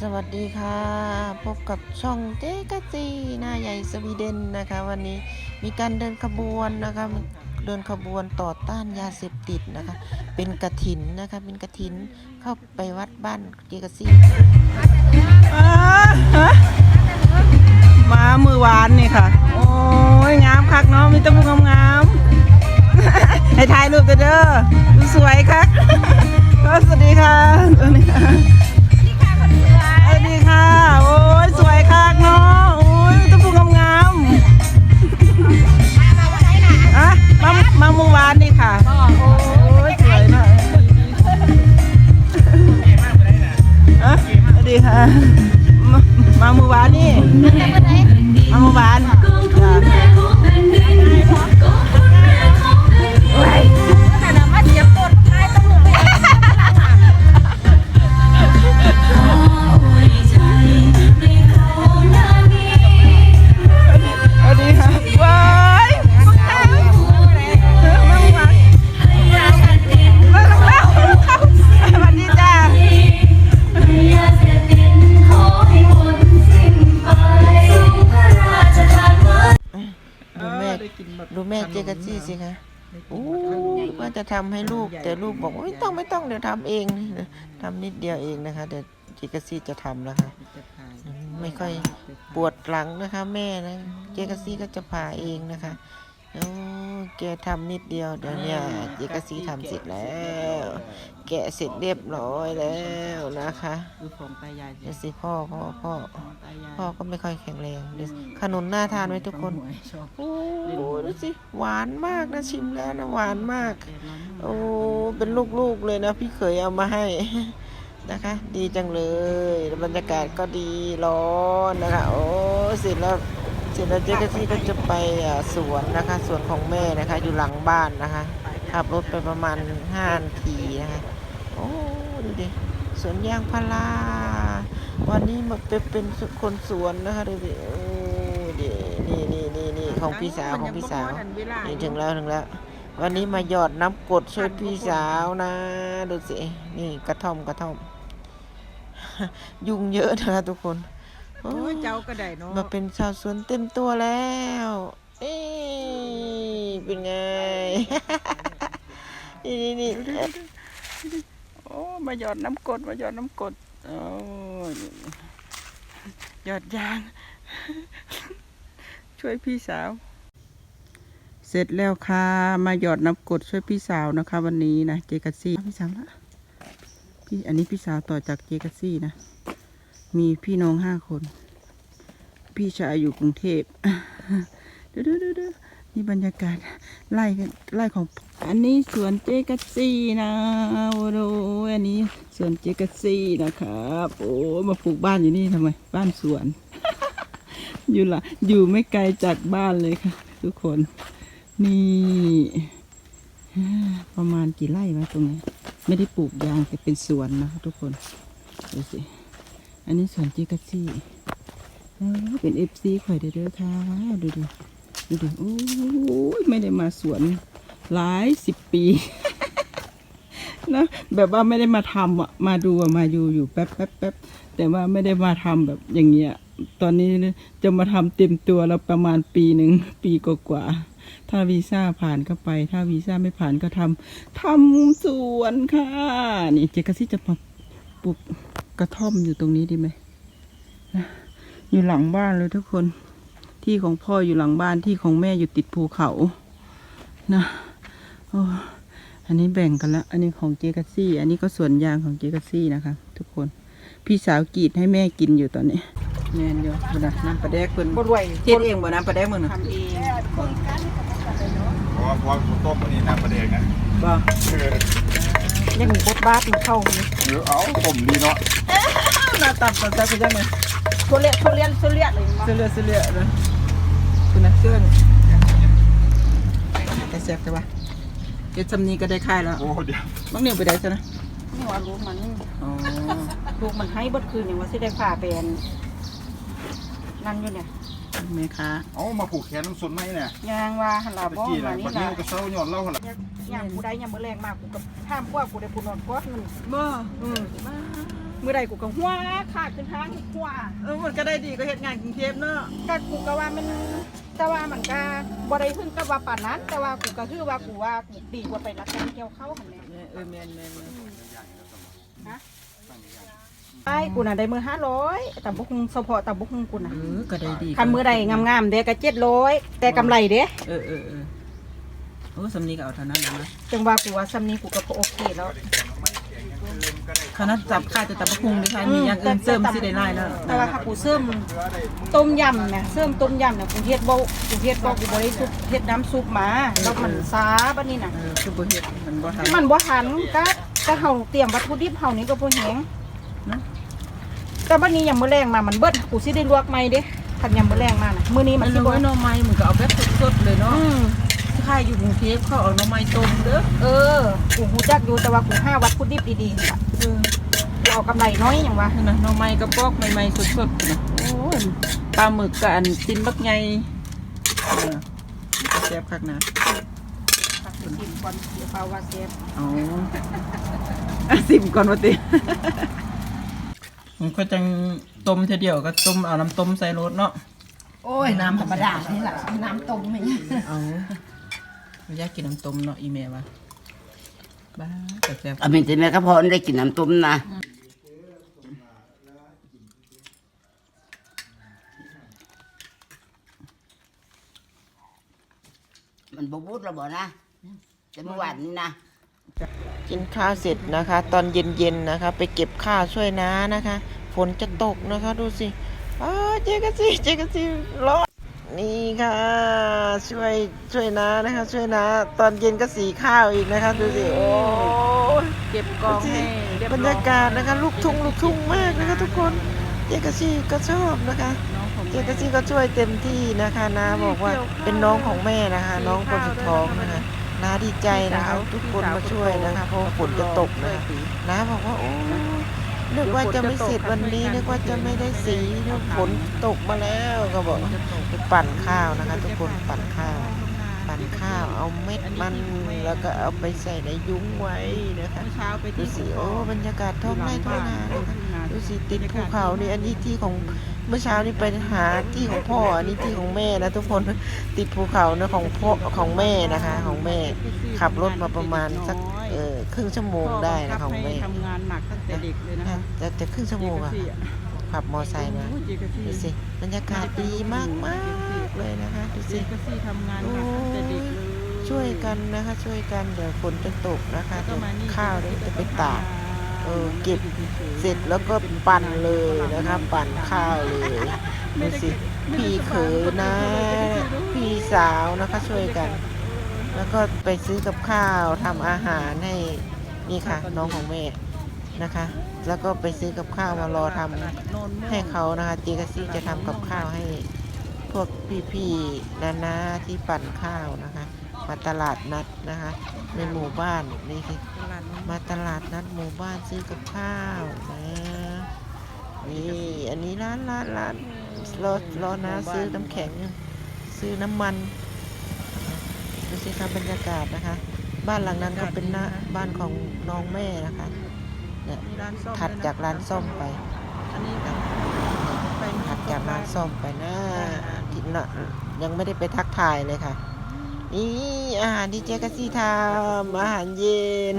สวัสดีค่ะ พบกับช่องเจ๊กะจีหน้าใหญ่สวีเดนนะคะ วันนี้มีการเดินขบวนนะคะเดินขบวนต่อต้านยาเสพติดนะคะ เป็นกระถินนะคะ เป็นกระถินเข้าไปวัดบ้านเจกะซีอ่มามือหวานนี่ค่ะ โอ้ยงามคักเนาะมีตะมุงงามๆให้ถ่ายรูปเด้อดูสวยคักก็สวัสดีค่ะสวัส จะทำให้ลูก แต่ลูกบอกว่าไม่ต้องไม่ต้องเดี๋ยวทำเองทำนิดเดียวเองนะคะเดี๋ยวเจกะซีจะทำแล้วค่ะไม่ค่อยปวดหลังนะคะ แม่นะเจกะซี่ก็จะผ่าเองนะคะโอ้ แกทำนิดเดียวเดี๋ยวเนี่ยเจกะซี่ทำเสร็จแล้ว แกะเสร็จเรียบร้อยแล้วนะคะดูของตายายเดี๋ยวสิพ่อพ่อพ่อตายายพ่อก็ไม่ค่อยแข็งแรงเดี๋ยวขนุนน่าทานไหมทุกคนชอบโอ้ดูสิหวานมากนะชิมแล้วนะหวานมาก โอ้เป็นลูกๆเลยนะพี่เขยเอามาให้นะคะ ดีจังเลยบรรยากาศก็ดีร้อนนะคะ โอ้เสร็จแล้วเส ร็จแล้วเจ๊กะซี่ก็จะไปสวนนะคะสวนของแม่นะคะ อยู่หลังบ้านนะคะขับรถไปประมาณห้านาทีนะคะโอ้ดูดิสวนยางพาราวันนี้มาเป็นเป็นคนสวนนะคะดูดิโอ้ดินี่นี่นี่นี่ของพี่สาวของพี่สาวนี่ถึงแล้วถึงแล้ว วันนี้มาหยอดน้ำกดช่วยพี่สาวนะดูสินี่กระท่อมกระท่อม ยุงเยอะนะคะทุกคน โอ้โอ้ยยเจ้าก็ได้เนาะมาเป็นชาวสวนเต็มตัวแล้วเอ้ยเป็นไง นี่นี่นี่โอ้มาหยอดน้ำกรดมาหยอดน้ำกรดโอ้ยหยอดยาง ช่วยพี่สาว เสร็จแล้วค่ะ มาหยอดน้ำกรดช่วยพี่สาวนะคะ วันนี้นะเจกัสซี่พี่สาวละพี่อันนี้พี่สาวต่อจากเจกัสซี่นะ มีพี่น้องห้าคน พี่ชายอยู่กรุงเทพดูดูดูดูนี่บรรยากาศไล่ไล่ของ อันนี้สวนเจกัซีนะโอ้โหอันนี้สวนเจกัซีนะครับโอ้มาปลูกบ้านอยู่นี่ทำไม บ้านสวน อยู่ละอยู่ไม่ไกลจากบ้านเลยค่ะ ทุกคน นี่ประมาณกี่ไร่วะตรงนี้ ไม่ได้ปลูกยางแต่เป็นสวนนะคะทุกคนดูสิ อันนี้สวนจิกาซี่เออเป็นเอฟซีข่อยเด้อเด้อค่ะดูดิดูดิโอ้ยไม่ได้มาสวนหลายสิบปีนะแบบว่าไม่ได้มาทำอะมาดูอะมาอยู่อยู่แป๊บแป๊บแป๊บแต่ว่าไม่ได้มาทำแบบอย่างเงี้ยตอนนี้จะมาทำเต็มตัวแล้วประมาณปีหนึ่งปีกว่าๆถ้าวีซ่าผ่านก็ไป ถ้าวีซ่าไม่ผ่านก็ทำทำสวนค่ะ นี่เจกซี่จะมา ปลูกกระท่อมอยู่ตรงนี้ดีไหมนะอยู่หลังบ้านเลยทุกคน ที่ของพ่ออยู่หลังบ้านที่ของแม่อยู่ติดภูเขา นะโอ้อันนี้แบ่งกันละอันนี้ของเจกัสซี่ อันนี้ก็สวนยางของเจกัสซี่นะคะ ทุกคน พี่สาวกรีดให้แม่กินอยู่ตอนนี้แม่นอยู่บ่นะน้ำปลาแดกเพิ่นบ่รวยเฮ็ดเองบ่น้ำปลาแดกมึงน่ะทำเองเพราะว่าพอผมต้มมันนี่น้ำประเด็นนะบ่เออ ยังบดบาสมันเข้าเลยหรือเอาต้มดีเนาะหน้าตับมันซะคือจังไงทุเรียนทุเรียนทุเรียนเลยมั้งเสื้อเลือดเสื้อเลือดนะคุณนะเสื้อนี่แต่แซ่บแต่ว่าเฮ็ดซำนี้ก็ได้ค่ายแล้วโอ้เดี๋ยวบางเนี่ยไปได้ซะนะนี่ว่าลูกมันอ๋อลูกมันให้เบดคืนอย่างว่าสิได้ผ่าเป็นนั่นอยู่เนี่ย แม่ค้าเอามาผูกแขนน้ำสนไหมเนี่ยยางว่าหันลาตะบ่กี้มานะนี่วันล่ะนี้ก็เศร้าหย่อนเล่าหั่นล่ะยางผู้ใดยางมื้อแรงมากกูก็ห้ามกว่ากูได้ผู้นอนกอดมันบ่อืมบ้าเมื่อใดกูก็หัวขาดขึ้นทางหัวเออมันก็ได้ดีก็เฮ็ดงานกรุงเทพเนาะก็กูก็ว่ามันแต่ว่ามันก็บ่ได้ขึ้นกับว่าป่านนั้น แต่ว่ากูก็คือว่ากูว่ากูดีกว่าไปรักกันเกี่ยวเข้าหั่นแหละเออแม่นแม่นแม่น ไอ้กูน่ะได้มือ500แต่บ่คงเฉพาะแต่บ่คงกูน่ะเออก็ได้ดีคันมือใดงามๆเด้ก็700แต่กำไรเด้เออเออเออโอ้สำนีก็เอาเท่านั้นแหละนะจังว่ากูว่าซ้ำนี้กูก็พอโอเคแล้วคณะจับค่าจะตับกหุงดิค่ะมีอย่างอื่นเสริมสิได้หลายแล้วแต่ว่าถ้ากูเสริมต้มยำเนี่ยเสริมต้มยำเนี่ยกูเฮ็ดบ่กูเฮ็ดบ่กูบ่ได้ซุปเฮ็ดน้ำซุปมาแล้วมันซาบัดนี้น่ะเออคือบ่เฮ็ดมันบ่ทันมันบ่ทันก็ก็เฮาเตรียมวัตถุดิบเฮานี่ก็บ่แหง นะแต่บัดนี้ยามมื้อแรงมามันเบิดกูสิได้ลวกใหม่เด้คันยามมื้อแรงมาน่ะมื้อนี้มัมันนเลสิบ่ยหน่อไม้มันก็เอาแบบสดๆเลยเนาะอืมค่ายอยู่กรุงเทพเขาเอาหน่อไม้ต้มเด้อเออกูฮู้จักอยู่แต่ว่ากูหาวัตถุดิบดีๆค่ะเออกูเอากำไรน้อยหยังวะนั่นนะหน่อไม้กระปอกใหม่ๆสดๆนะโอ้ยปลาหมึกกับอันตินบักใหญ่เออแซ่บคักนะตักสิกินก่อนเดี๋ยวเปล่าว่าเสียอ๋ออะสิมก่อนว่าติ มันก็จังต้มเทเดียวก็ต้มเอาน้ำต้มใส่รสเนาะโอ้ยน้ำธรรมดานี่แหละน้ำต้มไม่เอาไม่อยากกินน้ำต้มเนาะอีเมลว่าบ้าแต่แซ่บอามินติแม่ก็พอได้กินน้ำต้มนะมันบบูดระบ่นะแต่เมื่อวานนี้นะ กินข้าวเสร็จนะคะ ตอนเย็นๆนะคะ ไปเก็บข้าวช่วยน้านะคะ ฝนจะตกนะคะดูสิอ้าวเจกันสิเจกันสิร้อนนี่ค่ะ ช่วยช่วยน้านะคะ ช่วยน้าตอนเย็นก็สีข้าวอีกนะคะ ดูสิโอ้ยเก็บกองให้เรียบรรร้อยยากาศนะคะ ลูกทุ่งลูกทุ่งมากนะคะ ทุกคนเจกะซี่ก็ชอบนะคะน้องของเจกะซี่ก็ช่วยเต็มที่นะคะนาบอกว่าเป็นน้องของแม่นะคะ น้องคนสุดท้องนะคะ นาดีใจนะคะทุกคนมาช่วยนะคะเพราะว่าฝนจะตกนะคะนาบอกว่าโอ้นึกว่าจะไม่เสร็จวันนี้นึกว่าจะไม่ได้สีนึกฝนตกมาแล้วก็บอกไปปั่นข้าวนะคะ ทุกคนปั่นข้าว ปั่นข้าวเอาเม็ดมันแล้วก็เอาไปใส่ในยุ้งไว้นะคะเช้าไปดูที่สิโอ้บรรยากาศท้องไร่ท้องนานะคะดูสิติดภูเขานี่อันนี้ที่ของ เมื่อเช้านี่ไปหาที่ของพ่ออันนี้ที่ของแม่นะทุกคนติดภูเขานะของพ่อของแม่นะคะ ของแม่ขับรถมาประมาณสักเออครึ่งชั่วโมงได้นะของแม่ทำงานหนักตั้งแต่เด็กเลยนะคะจะจะครึ่งชั่วโมงอะขับมอไซค์มาโอ้ยเจกซี่ดูสิบรรยากาศดีมากมากๆเลยนะคะดูเจสิกซี่ทำงานหนักตั้งแต่เด็กเลยช่วยกันนะคะ ช่วยกันเดี๋ยวฝนจะตกนะคะก็เดี๋ยวมานี่ข้าวเดี๋ยวจะไปตาก เออเก็บเสร็จแล้วก็ปั่นเลยนะคะปั่นข้าวเลยดูสิพี่เขยนะ พี่สาวนะคะช่วยกัน แล้วก็ไปซื้อกับข้าวทำอาหารให้นี่ค่ะ น้องของแม่นะคะ แล้วก็ไปซื้อกับข้าวมารอทำให้เขานะคะเจกซี่จะทำกับข้าวให้พวกพี่ๆนานาที่ปั่นข้าวนะคะ มาตลาดนัดนะคะ ในหมู่บ้านนี่สิมาตลาดนัดหมู่บ้านซื้อกับข้าวนะนี่อันนี้ร้านร้านร้านรอรอนะซื้อน้ำแข็ง ซื้อน้ำมันดูสิครับบรรยากาศนะคะ บ้านหลังนั้นก็เป็นหน้าบ้านของน้องแม่นะคะเนี่ยมีร้านซ่อมถัดจากร้านซ่อมไปอันนี้ก็ไปถัดจากร้านซ่อมไปนะที่น่ะยังไม่ได้ไปทักทายเลยค่ะ นี่อาหารที่เจ๊กซี่ทำอาหารเย็น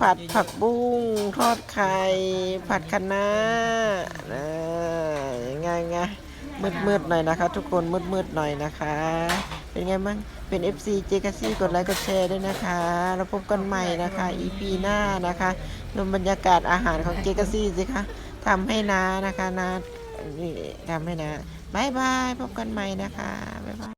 ผัดผักบุ้ง ทอดไข่ ผัดคะน้านะง่ายง่ายมืดมืดๆหน่อยนะคะ ทุกคนมืดมืดๆหน่อยนะคะ เป็นไงบ้างเป็น FC เจกซี่กดไลค์กดแชร์ด้วยนะคะ แล้วพบกันใหม่นะคะ EP หน้านะคะดูบรรยากาศอาหารของเจกซี่สิคะทำให้นานะคะนานี่ทำให้นาบายบายพบกันใหม่นะคะบ๊ายบาย